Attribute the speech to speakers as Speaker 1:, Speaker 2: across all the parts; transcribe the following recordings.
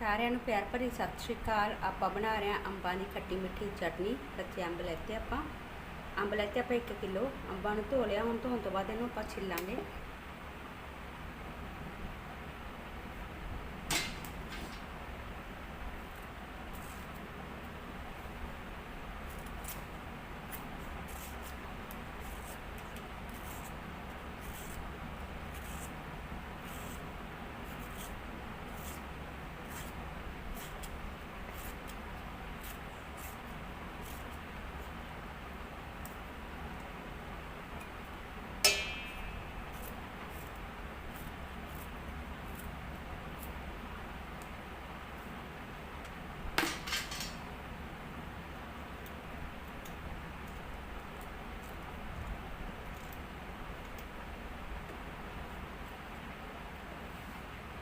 Speaker 1: ਸਾਰਿਆਂ ਨੂੰ ਪਿਆਰ ਭਰੀ ਸਤਿ ਸ਼੍ਰੀ ਅਕਾਲ। ਆਪਾਂ ਬਣਾ ਰਹੇ ਹਾਂ ਅੰਬਾਂ ਦੀ ਖੱਟੀ ਮਿੱਠੀ ਚਟਨੀ। ਕੱਚੇ ਅੰਬ ਲੈਤੇ ਆਪਾਂ। ਅੰਬ ਲੈਤੇ ਆਪਾਂ 1 ਕਿਲੋ। ਅੰਬਾਂ ਨੂੰ ਧੋ ਲਿਆ। ਹੁਣ ਧੋਣ ਤੋਂ ਬਾਅਦ ਇਹਨੂੰ ਆਪਾਂ ਛਿੱਲਾਂਗੇ।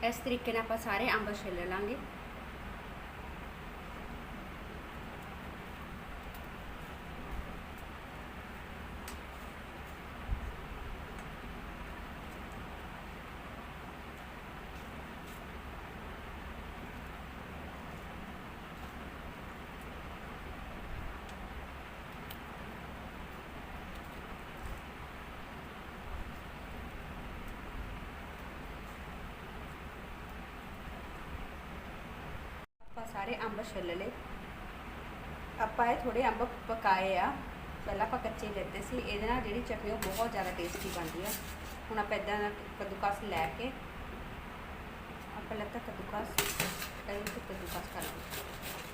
Speaker 1: ਇਸ ਤਰੀਕੇ ਨਾਲ ਆਪਾਂ ਸਾਰੇ ਅੰਬ ਛਿੱਲ ਲਾਂਗੇ। ਸਾਰੇ ਅੰਬ ਛਿੱਲ ਲਏ। ਆਪਾਂ ਇਹ ਥੋੜੇ ਅੰਬ ਪਕਾਏ ਆ। ਪਹਿਲਾਂ ਆਪਾਂ ਕੱਚੇ ਲੈਤੇ ਸੀ। ਇਹਦੇ ਨਾਲ ਜਿਹੜੀ ਚਟਨੀ ਉਹ ਬਹੁਤ ਜ਼ਿਆਦਾ ਟੇਸਟੀ ਬਣਦੀ ਆ। ਹੁਣ ਆਪਾਂ ਇਦਾਂ ਦਾ ਕੱਦੂਕਸ ਲੈ ਕੇ, ਆਪਾਂ ਲੱਤਾ ਕੱਦੂਕਸ। ਇਹਦੇ ਕੱਦੂਕਸ ਕਰ ਲਾਂਗੇ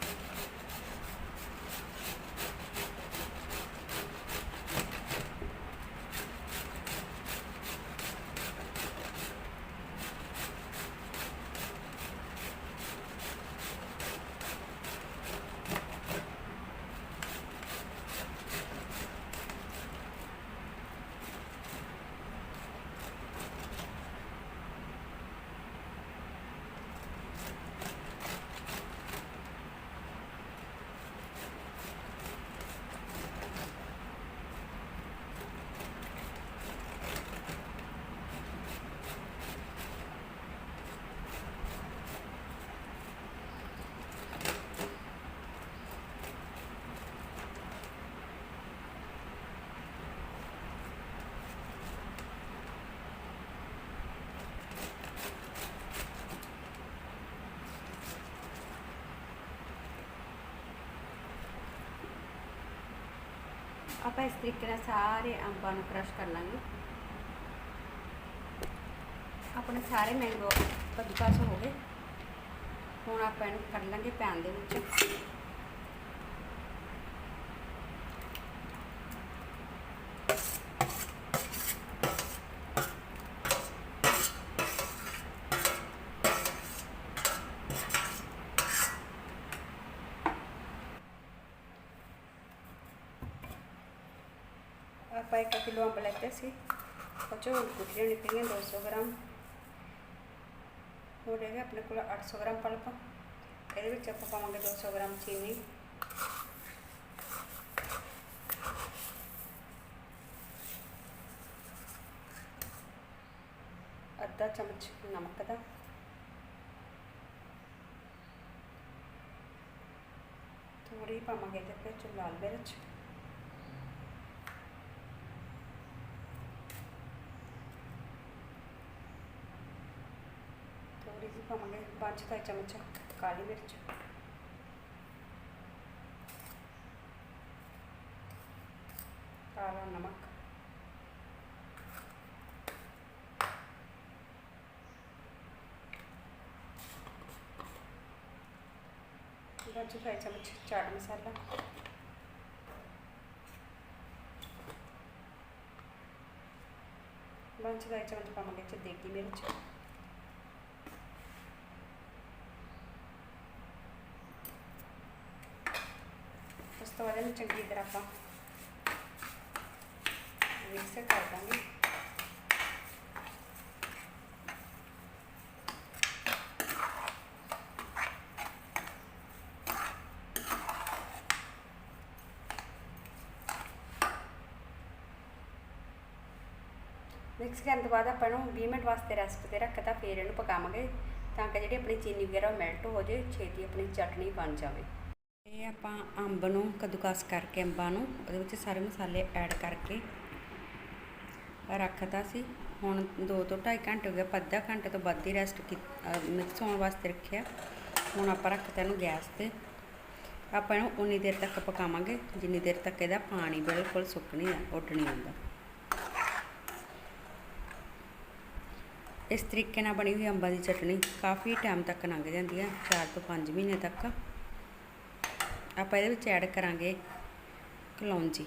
Speaker 1: ਆਪਾਂ ਇਸ ਤਰੀਕੇ ਨਾਲ ਸਾਰੇ ਅੰਬਾਂ ਨੂੰ ਕ੍ਰਸ਼ ਕਰ ਲਾਂਗੇ। ਆਪਣੇ ਸਾਰੇ ਮੈਂਗੋ ਕੱਦੂਕਸ ਹੋ ਗਏ। ਹੁਣ ਆਪਾਂ ਇਹਨੂੰ ਕੱਢ ਲਾਂਗੇ ਪੈਨ ਦੇ ਵਿੱਚ। ਆਪਾਂ 1 ਕਿਲੋ ਅੰਬ ਲੈਤੇ ਸੀ ਉਹ ਚੋਂ ਗੁਠਲੀਆਂ ਨਿਕਲੀਆਂ 200 ਗ੍ਰਾਮ ਹੋ ਜਾਏਗਾ ਆਪਣੇ ਕੋਲ 800 ਗ੍ਰਾਮ ਪਲਪ ਇਹਦੇ ਵਿੱਚ ਆਪਾਂ ਪਾਵਾਂਗੇ 200 ਗ੍ਰਾਮ ਚੀਨੀ ਅੱਧਾ ਚਮਚ ਨਮਕ ਦਾ ਥੋੜੀ ਪਾਵਾਂਗੇ ਇਹਦੇ ਵਿੱਚ ਲਾਲ ਮਿਰਚ ਥੋੜੀ ਜਿਹੀ ਪਾਵਾਂਗੇ ਪੰਜ ਦਾ ਚਮਚ ਕਾਲੀ ਮਿਰਚ ਕਾਲਾ ਨਮਕ ਪੰਜ ਦਾ ਚਮਚ ਚਾਟ ਮਸਾਲਾ ਪੰਜ ਦਾ ਚਮਚ ਪਾਵਾਂਗੇ ਚ ਦੇਗੀ ਮਿਰਚ ਚੰਗੀ ਤਰ੍ਹਾਂ ਆਪਾਂ ਮਿਕਸ ਕਰ ਦਾਂਗੇ। ਮਿਕਸ ਕਰਨ ਤੋਂ ਬਾਅਦ ਆਪਾਂ ਨੂੰ 20 ਮਿੰਟ ਵਾਸਤੇ ਰੈਸਟ ਤੇ ਰੱਖਤਾ, ਫਿਰ ਇਹਨੂੰ ਪਕਾਵਾਂਗੇ ਤਾਂ ਕਿ ਜਿਹੜੀ ਆਪਣੀ ਚੀਨੀ ਵਗੈਰਾ ਮੈਲਟ ਹੋ ਜੇ ਛੇਤੀ ਆਪਣੀ ਚਟਨੀ ਬਣ ਜਾਵੇ। ਇਹ ਆਪਾਂ ਅੰਬ ਨੂੰ ਕਦੂਕਸ ਕਰਕੇ ਅੰਬਾਂ ਨੂੰ, ਉਹਦੇ ਵਿੱਚ ਸਾਰੇ ਮਸਾਲੇ ਐਡ ਕਰਕੇ ਰੱਖਤਾ ਸੀ। ਹੁਣ 2 ਤੋਂ 2.5 ਘੰਟੇ ਹੋ ਗਏ, ਆਪਾਂ ਅੱਧਾ ਘੰਟੇ ਤੋਂ ਵੱਧ ਹੀ ਰੈਸਟ ਮਿਕਸ ਹੋਣ ਵਾਸਤੇ ਰੱਖਿਆ। ਹੁਣ ਆਪਾਂ ਰੱਖਤਾ ਇਹਨੂੰ ਗੈਸ ਤੇ। ਆਪਾਂ ਇਹਨੂੰ ਉਨੀ ਦੇਰ ਤੱਕ ਪਕਾਵਾਂਗੇ, ਜਿੰਨੀ ਦੇਰ ਤੱਕ ਇਹਦਾ ਪਾਣੀ ਬਿਲਕੁਲ ਸੁੱਕ ਨਹੀਂ ਆ, ਉੱਡ ਨਹੀਂ ਆਉਂਦਾ। ਇਸ ਤਰੀਕੇ ਨਾਲ ਬਣੀ ਹੋਈ ਅੰਬਾਂ ਦੀ ਚਟਣੀ ਕਾਫੀ ਟਾਈਮ ਤੱਕ ਲੰਘ ਜਾਂਦੀ ਹੈ 4 ਤੋਂ 5 ਮਹੀਨੇ ਤੱਕ। ਆਪਾਂ ਇਹਦੇ ਵਿੱਚ ਐਡ ਕਰਾਂਗੇ ਕਲੌਂਜੀ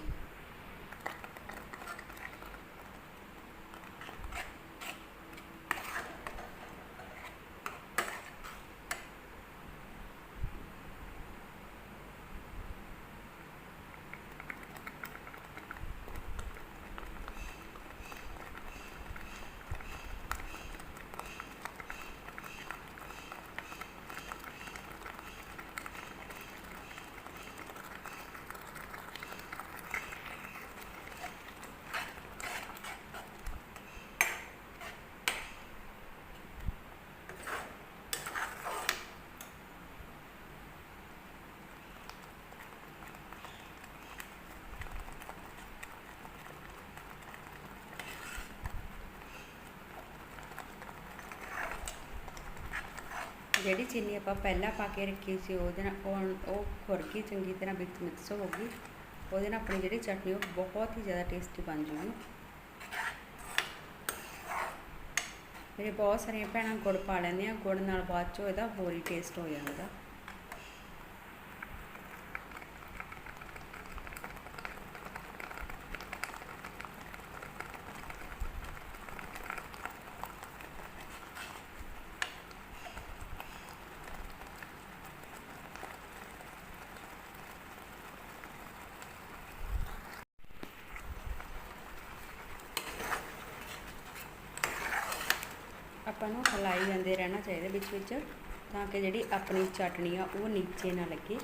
Speaker 1: ਜਿਹੜੀ ਚੀਨੀ ਆਪਾਂ ਪਹਿਲਾਂ ਪਾ ਕੇ ਰੱਖੀ ਸੀ, ਉਹਦੇ ਨਾਲ ਉਹ ਉਹ ਖੁਰ ਚੰਗੀ ਤਰ੍ਹਾਂ ਵਿੱਚ ਮਿਕਸ ਹੋ ਗਈ। ਉਹਦੇ ਨਾਲ ਆਪਣੀ ਜਿਹੜੀ ਚਟਨੀ, ਉਹ ਬਹੁਤ ਹੀ ਜ਼ਿਆਦਾ ਟੇਸਟੀ ਬਣ ਜੂਗੀ। ਮੇਰੇ ਬਹੁਤ ਸਾਰੀਆਂ ਭੈਣਾਂ ਗੁੜ ਪਾ ਲੈਂਦੀਆਂ, ਗੁੜ ਨਾਲ ਬਾਅਦ ਚੋਂ ਇਹਦਾ ਹੋਰ ਹੀ ਟੇਸਟ ਹੋ ਜਾਂਦਾ। ਆਪਾਂ ਨੂੰ ਹਲਾਈ ਜਾਂਦੇ ਰਹਿਣਾ ਚਾਹੀਦਾ ਵਿੱਚ ਵਿੱਚ, ਤਾਂ ਕਿ ਜਿਹੜੀ ਆਪਣੀ ਚਟਨੀ ਆ ਉਹ ਨੀਚੇ ਨਾ ਲੱਗੇ।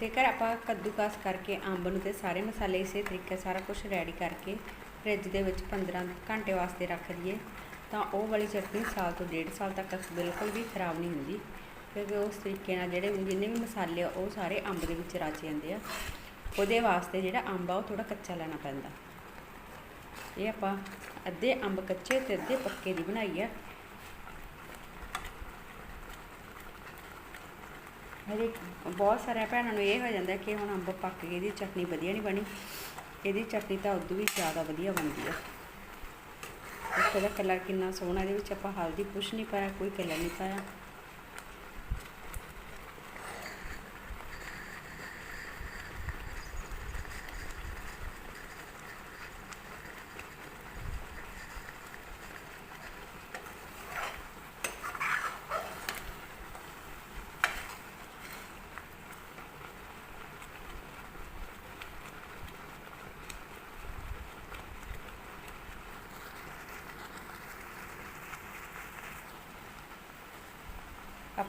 Speaker 1: ਜੇਕਰ ਆਪਾਂ ਕੱਦੂਕਸ ਕਰਕੇ ਅੰਬ ਨੂੰ ਤੇ ਸਾਰੇ ਮਸਾਲੇ ਇਸੇ ਤਰੀਕੇ ਸਾਰਾ ਕੁਝ ਰੈਡੀ ਕਰਕੇ ਫ੍ਰਿਜ ਦੇ ਵਿੱਚ 15 ਘੰਟੇ ਵਾਸਤੇ ਰੱਖ ਦਈਏ, ਤਾਂ ਉਹ ਵਾਲੀ ਚਟਨੀ ਸਾਲ ਤੋਂ ਡੇਢ ਸਾਲ ਤੱਕ ਬਿਲਕੁਲ ਵੀ ਖਰਾਬ ਨਹੀਂ ਹੁੰਦੀ। ਕਿਉਂਕਿ ਉਸ ਤਰੀਕੇ ਨਾਲ ਜਿਹੜੇ ਜਿੰਨੇ ਵੀ ਮਸਾਲੇ ਆ ਉਹ ਸਾਰੇ ਅੰਬ ਦੇ ਵਿੱਚ ਰਚ ਜਾਂਦੇ ਆ। ਉਹਦੇ ਵਾਸਤੇ ਜਿਹੜਾ ਅੰਬ ਆ ਉਹ ਥੋੜਾ ਕੱਚਾ ਲੈਣਾ ਪੈਂਦਾ। ਇਹ ਆਪਾਂ ਅੱਧੇ ਅੰਬ ਕੱਚੇ ਤੇ ਅੱਧੇ ਪੱਕੇ ਦੀ ਬਣਾਈ ਆ। ਹਰੇ ਬਹੁਤ ਸਾਰੇ ਭੈਣਾਂ ਨੂੰ ਇਹ ਹੋ ਜਾਂਦਾ ਕਿ ਹੁਣ ਅੰਬ ਪੱਕ ਗਏ, ਇਹਦੀ ਚਟਨੀ ਵਧੀਆ ਨਹੀਂ ਬਣੀ। ਇਹਦੀ ਚਟਨੀ ਤਾਂ ਉਦੋਂ ਵੀ ਜ਼ਿਆਦਾ ਵਧੀਆ ਬਣਦੀ ਆ। ਦੇਖੋ ਦਾ ਕਲਰ ਕਿੰਨਾ ਸੋਹਣਾ, ਇਹਦੇ ਵਿੱਚ ਆਪਾਂ ਹਲਦੀ ਕੁਛ ਨਹੀਂ ਪਾਇਆ, ਕੋਈ ਕਲਰ ਨਹੀਂ ਪਾਇਆ।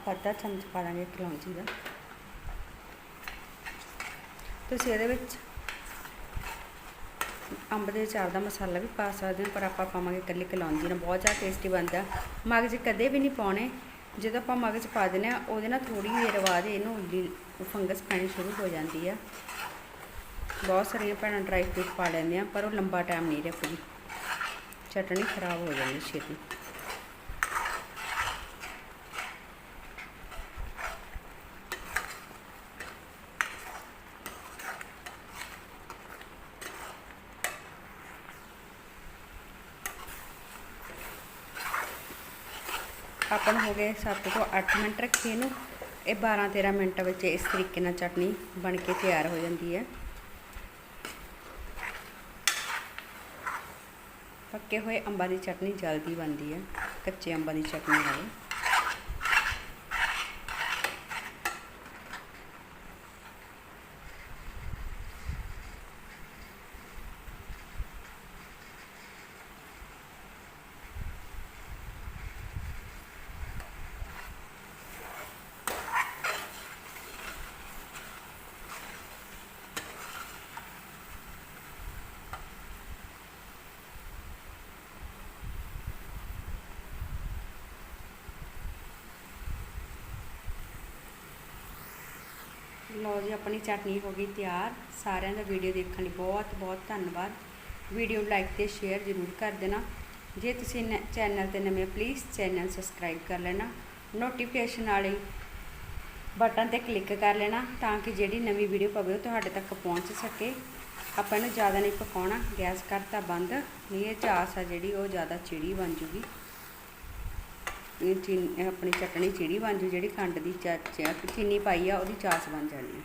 Speaker 1: ਆਪਾਂ ਅੱਧਾ ਚਮਚ ਪਾ ਦਾਂਗੇ ਕਲੌਂਜੀ ਦਾ। ਤੁਸੀਂ ਇਹਦੇ ਵਿੱਚ ਅੰਬ ਦੇ ਚਾਰ ਦਾ ਮਸਾਲਾ ਵੀ ਪਾ ਸਕਦੇ ਹੋ, ਪਰ ਆਪਾਂ ਪਾਵਾਂਗੇ ਇਕੱਲੀ ਕਲੌਂਜੀ ਨਾਲ। ਬਹੁਤ ਜ਼ਿਆਦਾ ਟੇਸਟੀ ਬਣਦਾ ਮਗਜ਼ ਕਦੇ ਵੀ ਨਹੀਂ ਪਾਉਣੇ, ਜਦੋਂ ਆਪਾਂ ਮਗਜ਼ ਪਾ ਦਿੰਦੇ ਆ ਉਹਦੇ ਨਾਲ ਥੋੜੀ ਦੇਰ ਬਾਅਦ ਇਹਨੂੰ ਉੱਲੀ ਫੰਗਸ ਪੈਣੀ ਸ਼ੁਰੂ ਹੋ ਜਾਂਦੀ ਆ ਬਹੁਤ ਸਾਰੀਆਂ ਭੈਣਾਂ ਡਰਾਈ ਫਰੂਟ ਪਾ ਲੈਂਦੇ ਲੈਂਦੀਆਂ ਪਰ ਉਹ ਲੰਬਾ ਟਾਈਮ ਨਹੀਂ ਰੱਖਦੀ। ਚਟਣੀ ਖਰਾਬ ਹੋ ਜਾਂਦੀ ਛੇਤੀ। ਆਪਾਂ ਹੋ ਗਏ। 7 ਤੋਂ 8 ਮਿੰਟ ਰੱਖੀ ਇਹਨੂੰ। ਇਹ 12 13 ਮਿੰਟਾਂ ਵਿੱਚ ਇਸ ਤਰੀਕੇ ਨਾਲ ਚਟਨੀ ਬਣ ਕੇ ਤਿਆਰ ਹੋ ਜਾਂਦੀ ਹੈ। ਪੱਕੇ ਹੋਏ ਅੰਬਾਂ ਦੀ ਚਟਨੀ ਜਲਦੀ ਬਣਦੀ ਹੈ। ਕੱਚੇ ਅੰਬਾਂ ਦੀ ਚਟਨੀ ਨਾਲੋਂ। ਲਓ ਜੀ, ਆਪਣੀ ਚਟਨੀ ਹੋ ਗਈ ਤਿਆਰ। ਸਾਰਿਆਂ ਦਾ ਵੀਡੀਓ ਦੇਖਣ ਲਈ ਬਹੁਤ ਬਹੁਤ ਧੰਨਵਾਦ। ਵੀਡੀਓ ਲਾਈਕ ਤੇ ਸ਼ੇਅਰ ਜ਼ਰੂਰ ਕਰ ਦੇਣਾ। ਜੇ ਤੁਸੀਂ ਚੈਨਲ ਤੇ ਨਵੇਂ ਪਲੀਜ਼ ਚੈਨਲ ਸਬਸਕ੍ਰਾਈਬ ਕਰ ਲੈਣਾ। ਨੋਟੀਫਿਕੇਸ਼ਨ ਵਾਲੀ ਬਟਨ ਤੇ ਕਲਿੱਕ ਕਰ ਲੈਣਾ ਤਾਂ ਕਿ ਜਿਹੜੀ ਨਵੀਂ ਵੀਡੀਓ ਪਵੇ ਉਹ ਤੁਹਾਡੇ ਤੱਕ ਪਹੁੰਚ ਸਕੇ। ਆਪਾਂ ਇਹਨੂੰ ਜ਼ਿਆਦਾ ਨਹੀਂ ਪਕਾਉਣਾ। ਗੈਸ ਕਰਤਾ ਬੰਦ। ਨਹੀਂ, ਇਹ ਚਾਸ ਆ ਜਿਹੜੀ, ਉਹ ਜ਼ਿਆਦਾ ਚਿੜੀ ਬਣ ਜੂਗੀ। ਚੀਨੀ ਆਪਣੀ ਚਟਣੀ ਚਿੜੀ ਬਣ ਜੂ ਜਿਹੜੀ ਖੰਡ ਦੀ ਚਾ ਚੀਨੀ ਪਾਈ ਆ, ਉਹਦੀ ਚਾਸ ਬਣ ਜਾਣੀ